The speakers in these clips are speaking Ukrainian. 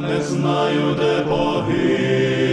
не знаю, де погиб.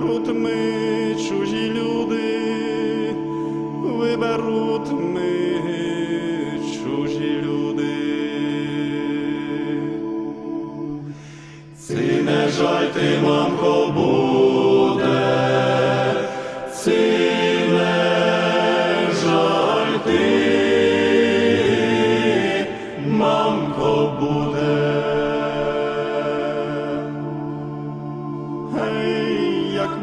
грудьми.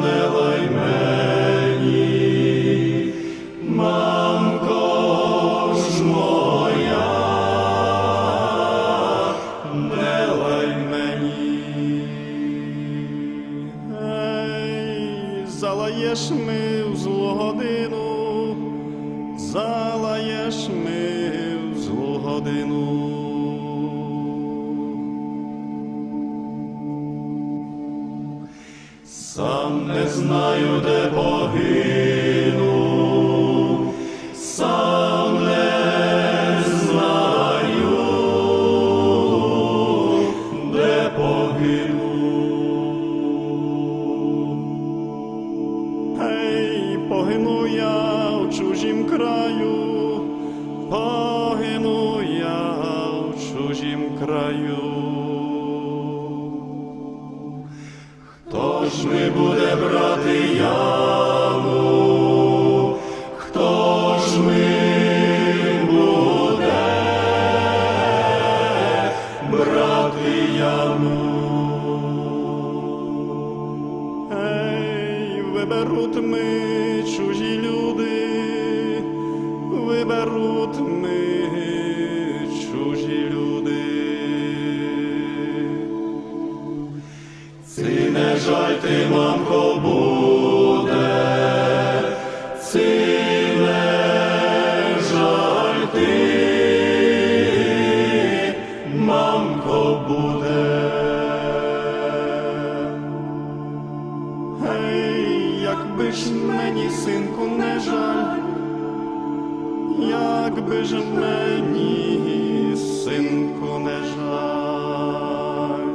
помилуй мене. виберуть ми чужі люди, виберуть ми чужі люди. Ці не жальти, мамко, будь. Жаль.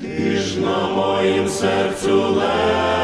Ти ж на моїм серцю лежав,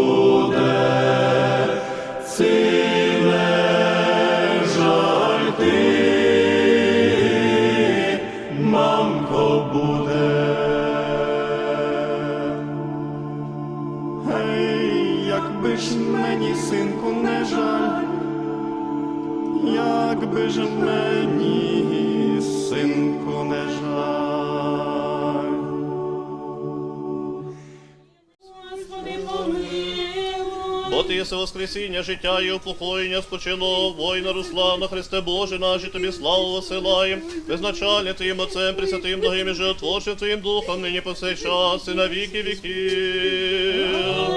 ж мені, синку, не жаль. Господи, помилуй. Бо ти єси воскресіння, життя і упокоєння спочило, воїна Руслана, Христе Боже наші, тобі славу висилаєм, безначальне Твоїм Отцем, Пресвятим, благим і животворчим Твоїм Духом, нині по цей час і на віки віків.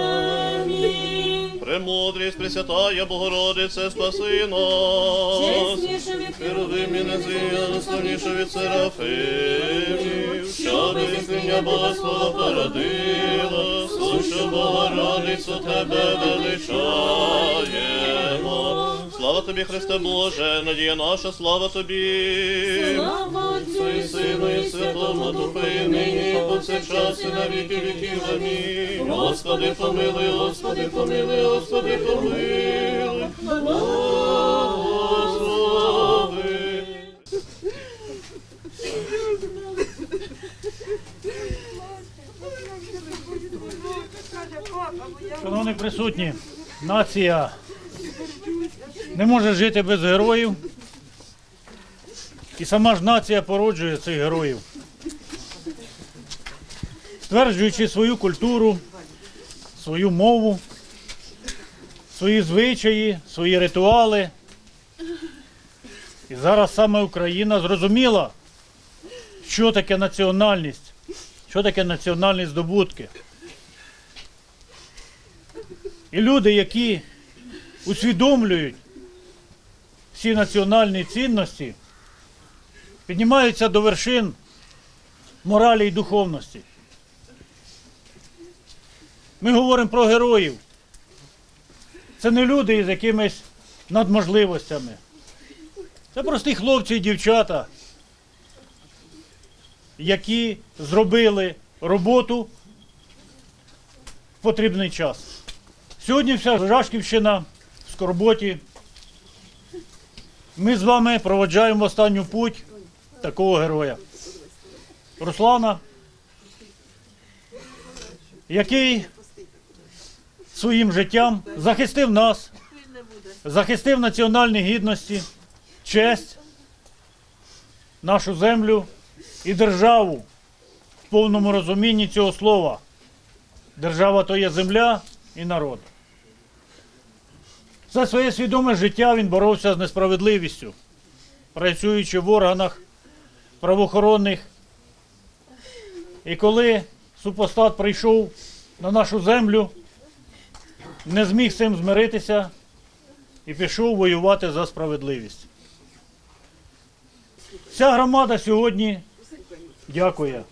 Премудрість, Пресвятая Богородице, спаси нас. Чесніше від Херовим і незрія, славніше від Серафимів, що визнання Бога слава породила, сушу Богородицю тебе величаємо. Тобі, Христе Боже, надія наша, слава тобі. Слава Отцю і Сину і Святому Духу, і нині, і повсякчас, і на віки віків. Амінь. Господи, помилуй, Господи, помилуй, Господи, помилуй. Господи. Шановні присутні, нація не може жити без героїв. І сама ж нація породжує цих героїв. стверджуючи свою культуру, свою мову, свої звичаї, свої ритуали. І зараз саме Україна зрозуміла, що таке національність, що таке національні здобутки. І люди, які усвідомлюють всі національні цінності, піднімаються до вершин моралі і духовності. Ми говоримо про героїв. Це не люди з якимись надможливостями. Це прості хлопці і дівчата, які зробили роботу в потрібний час. Сьогодні вся Жашківщина в Скорботі. Ми з вами проводжаємо останню путь такого героя. Руслана, який своїм життям захистив нас, захистив національні гідності, честь, нашу землю і державу в повному розумінні цього слова. Держава то є земля і народ. За своє свідоме життя він боровся з несправедливістю, працюючи в органах правоохоронних. І коли супостат прийшов на нашу землю, не зміг з цим змиритися і пішов воювати за справедливість. Вся громада сьогодні дякує.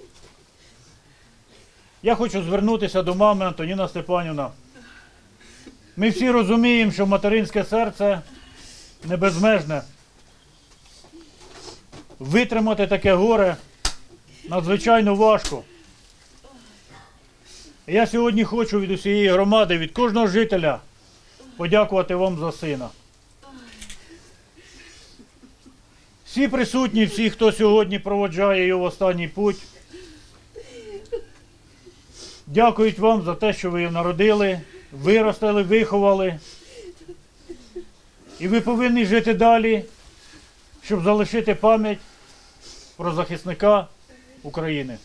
Я хочу звернутися до мами Антоніна Степанівна. Ми всі розуміємо, що материнське серце не безмежне. Витримати таке горе надзвичайно важко. Я сьогодні хочу від усієї громади, від кожного жителя подякувати вам за сина. Всі присутні, всі, хто сьогодні проводжає його в останній путь, дякують вам за те, що ви його народили, виростили, виховали. І ви повинні жити далі, щоб залишити пам'ять про захисника України.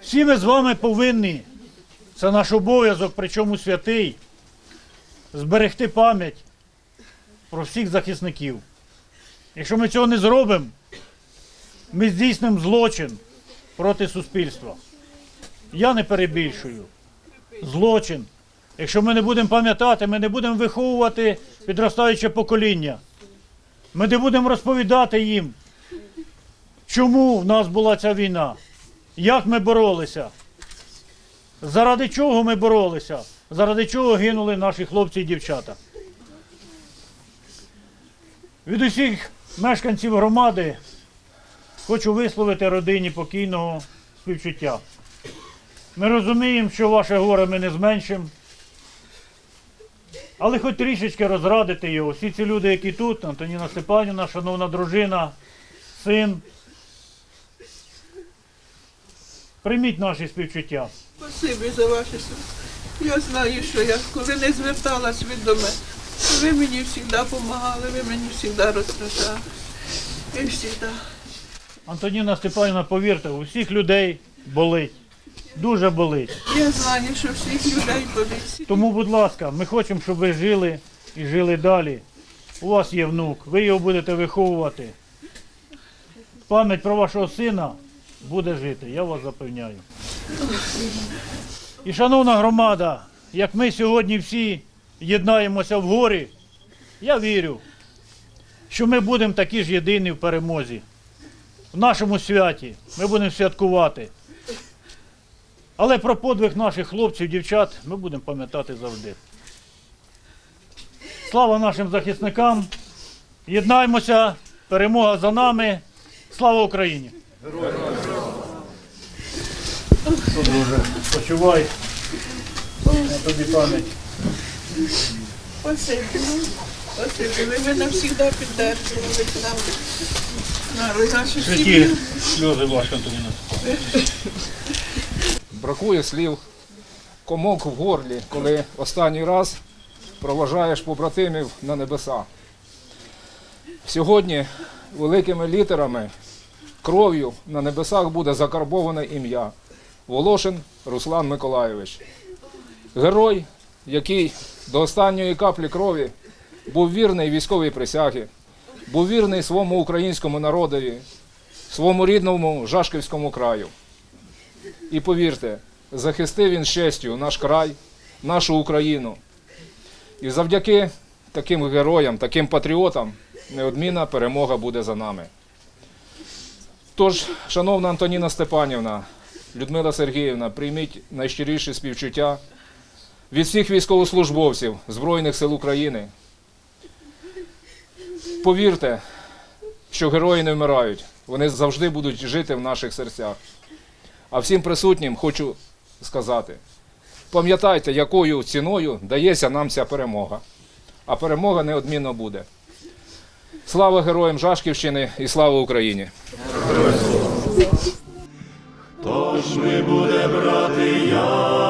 Всі ми з вами повинні, це наш обов'язок, причому святий, зберегти пам'ять про всіх захисників. Якщо ми цього не зробимо, ми здійснимо злочин проти суспільства. Я не перебільшую. Злочин. Якщо ми не будемо пам'ятати, ми не будемо виховувати підростаюче покоління. Ми не будемо розповідати їм, чому в нас була ця війна, як ми боролися, заради чого ми боролися, заради чого гинули наші хлопці і дівчата. Від усіх мешканців громади хочу висловити родині покійного співчуття. Ми розуміємо, що ваше горе ми не зменшимо. Але хоч трішечки розрадити його. Всі ці люди, які тут, Антоніна Степанівна, шановна дружина, син. Прийміть наші співчуття. Спасибі за ваше слово. Я знаю, що я коли не зверталась ви до мене, ви мені завжди допомагали, ви мені завжди розказали. І завжди. Антоніна Степанівна, повірте, у всіх людей болить. Дуже болить. Я знаю, що всіх людей болить. Тому, будь ласка, ми хочемо, щоб ви жили і жили далі. У вас є внук, ви його будете виховувати. Пам'ять про вашого сина буде жити, я вас запевняю. І шановна громада, як ми сьогодні всі єднаємося в горі, я вірю, що ми будемо такі ж єдині в перемозі. В нашому святі ми будемо святкувати. Але про подвиг наших хлопців, дівчат ми будемо пам'ятати завжди. Слава нашим захисникам! Єднаймося! Перемога за нами! Слава Україні! Що, друже, почувай. На тобі пам'ять. Спасибі. Спасибі. Ви мене завжди підтримували нам. Святі сльози ваші, Антоніна. Бракує слів, комок в горлі, коли останній раз проважаєш побратимів на небеса. Сьогодні великими літерами кров'ю на небесах буде закарбоване ім'я Волошин Руслан Миколайович. Герой, який до останньої каплі крові був вірний військовій присягі, був вірний своєму українському народові, своєму рідному Жашківському краю. І повірте, захистив він честю наш край, нашу Україну. І завдяки таким героям, таким патріотам, неодмінна перемога буде за нами. Тож, шановна Антоніна Степанівна, Людмила Сергіївна, прийміть найщиріші співчуття від всіх військовослужбовців Збройних сил України. Повірте, що герої не вмирають, вони завжди будуть жити в наших серцях. А всім присутнім хочу сказати: пам'ятайте, якою ціною дається нам ця перемога. А перемога неодмінно буде. Слава героям Жашківщини і слава Україні! Тож ми буде брати яму?